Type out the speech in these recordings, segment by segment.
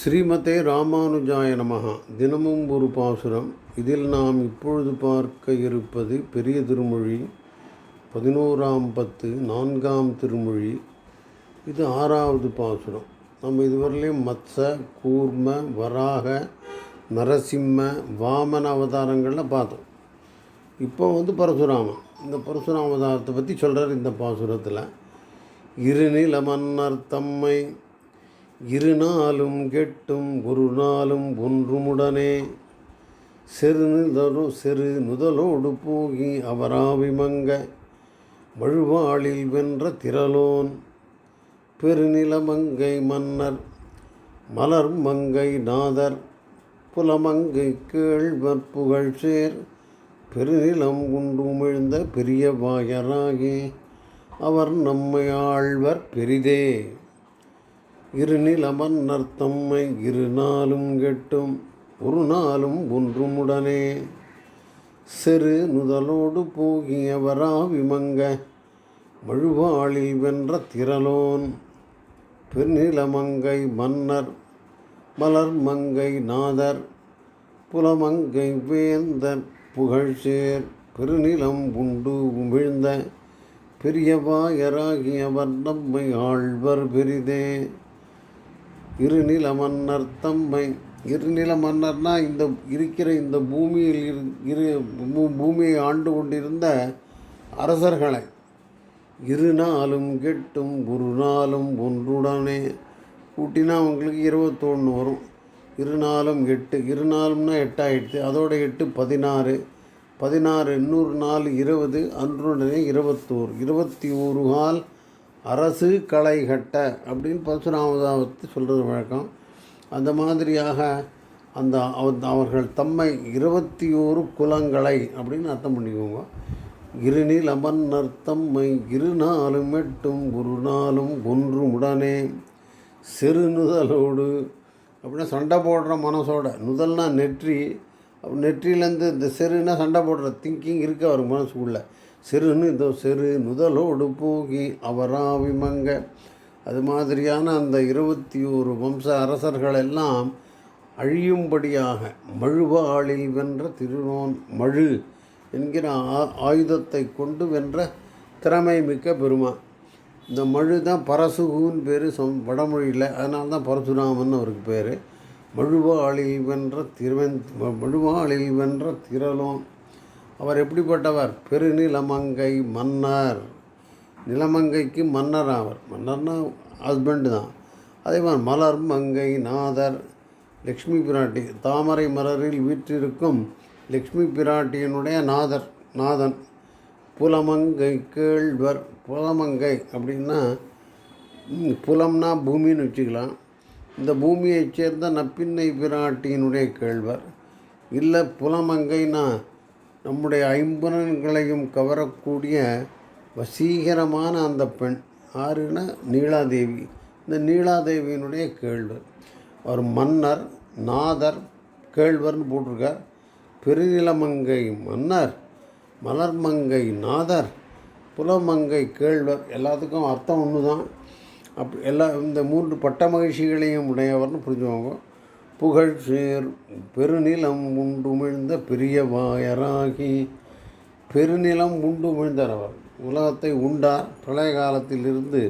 ஸ்ரீமதே ராமானுஜாய நமஹா. தினமும் ஒரு பாசுரம். இதில் நாம் இப்பொழுது பார்க்க இருப்பது பெரிய திருமொழி பதினோராம் பத்து நான்காம் திருமொழி. இது ஆறாவது பாசுரம். நம்ம இதுவரையிலையும் மத்ச கூர்ம வராக நரசிம்ம வாமன அவதாரங்களில் பார்த்தோம். இப்போ வந்து பரசுராமன். இந்த பரசுராம அவதாரத்தை பற்றி சொல்கிறார் இந்த பாசுரத்தில். இருநில மன்னர் தம்மை இருநாளும் கெட்டும் ஒரு நாளும் ஒன்றுமுடனே. செரு நுதலோ செரு நுதலோடு போகி அவராவிமங்க வழுவாளில் வென்ற திரளோன். பெருநிலமங்கை மன்னர் மலர் மங்கை நாதர் புலமங்கை கேழ்வர் புகழ் சேர். பெருநிலம் உண்டு பெரிய வாயராகி அவர் நம்மை ஆழ்வர் பெரிதே. இருநிலமன் நர்த்தம்மை இரு நாளும் கெட்டும் ஒரு நாளும் ஒன்றுமுடனே. செரு நுதலோடு போகியவரா விமங்க மழுவாளில் வென்ற திரளோன். பெருநிலமங்கை மன்னர் மலர் மங்கை நாதர் புலமங்கை வேந்தர் புகழ்சேர். பெருநிலம் உண்டு உமிழ்ந்த பெரியவாயராகியவர் நம்மை ஆழ்வர் பெரிதே. இருநில மன்னர் தம்மை இருநில மன்னர்னா இந்த இருக்கிற இந்த பூமியில் இரு இரு பூமியை ஆண்டு கொண்டிருந்த அரசர்களை. இரு நாளும் கெட்டும் ஒரு நாளும் ஒன்றுடனே. கூட்டினா அவங்களுக்கு இருபத்தொன்று வரும். இரு நாளும் எட்டு இரு நாளும்னா எட்டாயிடுச்சு அதோட எட்டு பதினாறு. பதினாறு இன்னொரு நாள் இருபது அன்றுடனே இருபத்தோரு. இருபத்தி ஒரு கால் அரசு களை கட்ட அப்படின்னு பரசுராமதாவத்தை சொல்கிறது வழக்கம். அந்த மாதிரியாக அந்த அவ- அவர்கள் தம்மை இருபத்தி ஓரு குலங்களை அப்படின்னு அர்த்தம் பண்ணிக்கோங்க. இருநில் அமர்னர் தம்மை இருநாளும் எட்டும் ஒரு நாளும் ஒன்று உடனே சிறுநுதலோடு அப்படின்னா சண்டை போடுற மனசோட நுதல்னா நெற்றி. அப்ப நெற்றியிலேருந்து இந்த செருன்னா சண்டை போடுற திங்கிங் இருக்க அவர் மனசுக்குள்ளே. செருன்னு சிறு நுதலோடு போகி அவராவிமங்க அது மாதிரியான அந்த இருபத்தி ஒரு வம்ச அரசர்கள் எல்லாம் அழியும்படியாக மழுவாளில் வென்ற திருநோன் மழு என்கிற ஆ- ஆயுதத்தை கொண்டு வென்ற திறமை மிக்க பெருமான். இந்த மழு தான் பரசுகுன்னு பேர் சொம் வடமொழியில். அதனால தான் பரசுராமன் அவருக்கு பேர். மழுவாளில் வென்ற திருவன் மழுவாளில் வென்ற திரளோன். அவர் எப்படிப்பட்டவர்? பெருநிலமங்கை மன்னர். நிலமங்கைக்கு மன்னர் அவர் மன்னர்னா ஹஸ்பண்டு தான். அதே மாதிரி மலர் மங்கை நாதர் லக்ஷ்மி பிராட்டி தாமரை மலரில் வீற்றிருக்கும் லக்ஷ்மி பிராட்டியினுடைய நாதர் நாதன். புலமங்கை கேழ்வர் புலமங்கை அப்படின்னா புலம்னா பூமின்னு வச்சுக்கலாம். இந்த பூமியைச் சேர்ந்த நப்பின்னை பிராட்டியினுடைய கேழ்வர். இல்லை புலமங்கைனா நம்முடைய ஐம்புலன்களையும் கவரக்கூடிய வசீகரமான அந்த பெண் ஆறுனா நீலாதேவி. இந்த நீலாதேவியினுடைய கேழ்வர் அவர் மன்னர் நாதர் கேழ்வர்னு போட்டிருக்கார். பெருநிலமங்கை மன்னர் மலர்மங்கை நாதர் புலமங்கை கேழ்வர் எல்லாத்துக்கும் அர்த்தம் ஒன்று தான் அப் எல்லா இந்த மூன்று பட்ட மகிழ்ச்சிகளையும் உடையவர்னு புரிஞ்சுவாங்க புகழ் சேர் பெருநிலம் உண்டுமிழ்ந்த பெரியவாயராகி பெருநிலம் உண்டுமிழ்ந்தவர். அவர் உலகத்தை உண்டார் பிரளய காலத்திலிருந்து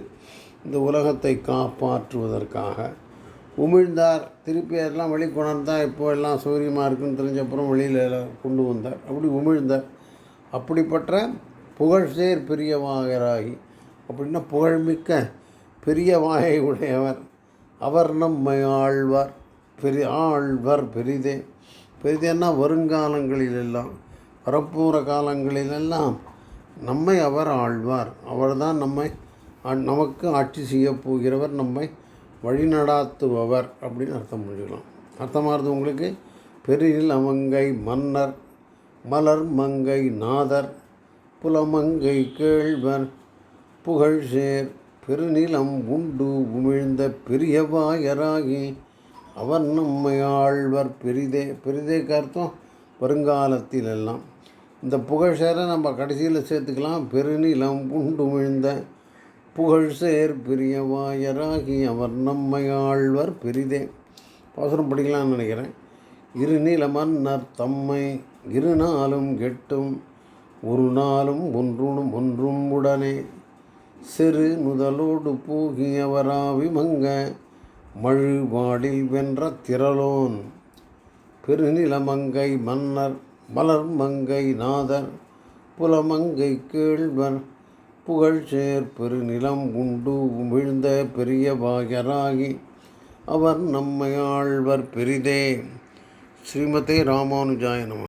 இந்த உலகத்தை காப்பாற்றுவதற்காக. உமிழ்ந்தார் திருப்பி அதெல்லாம் வெளிக்கொணர்ந்தால் இப்போ எல்லாம் சூரியமாக இருக்குன்னு தெரிஞ்சப்புறம் வெளியில் கொண்டு வந்தார். அப்படி உமிழ்ந்தார். அப்படிப்பட்ட புகழ்சேர் பெரியவாயராகி அப்படின்னா புகழ்மிக்க பெரிய வாயை உடையவர் அவர் நம்மை ஆழ்வார். பெரிய ஆழ்வர் பெரிதே. பெரிதேன்னா வருங்காலங்களிலெல்லாம் வரப்போகிற காலங்களிலெல்லாம் நம்மை அவர் ஆழ்வார். அவர்தான் நம்மை நமக்கு ஆட்சி செய்ய போகிறவர் நம்மை வழிநடாத்துபவர் அப்படின்னு அர்த்தம் பண்ணிக்கலாம் அர்த்தமாகிறது உங்களுக்கு? பெரியில் அமங்கை மன்னர் மலர் மங்கை நாதர் புலமங்கை கேழ்வர் புகழ்சேர் பெருநிலம் உண்டு உமிழ்ந்த பெரியவாயராகி அவர் நம்மையாழ்வர் ஆழ்வர் பெரிதே பெரிதேக்கு அர்த்தம் வருங்காலத்தில் எல்லாம் இந்த புகழ்சேரை நம்ம கடைசியில் சேர்த்துக்கலாம். பெருநிலம் உண்டு புகழ் புகழ்சேர் பெரியவாயராகி அவர் நம்மையாழ்வர் பெரிதே பாசுரம் படிக்கலாம்னு நினைக்கிறேன். இருநில மன்னர் தம்மை இரு நாளும் கெட்டும் ஒரு நாளும் ஒன்றும் ஒன்றும் உடனே. சிறு முதலோடு போகியவராவி மங்க மழுவாடில் வென்ற திரளோன். பெருநிலமங்கை மன்னர் மலர் மங்கை நாதர் புலமங்கை கேழ்வர் புகழ்சேர் பெருநிலம் உண்டு விழுந்த பெரிய பாகராகி அவர் நம்மை ஆழ்வர் பெரிதே. ஸ்ரீமதே ராமானுஜாய நம.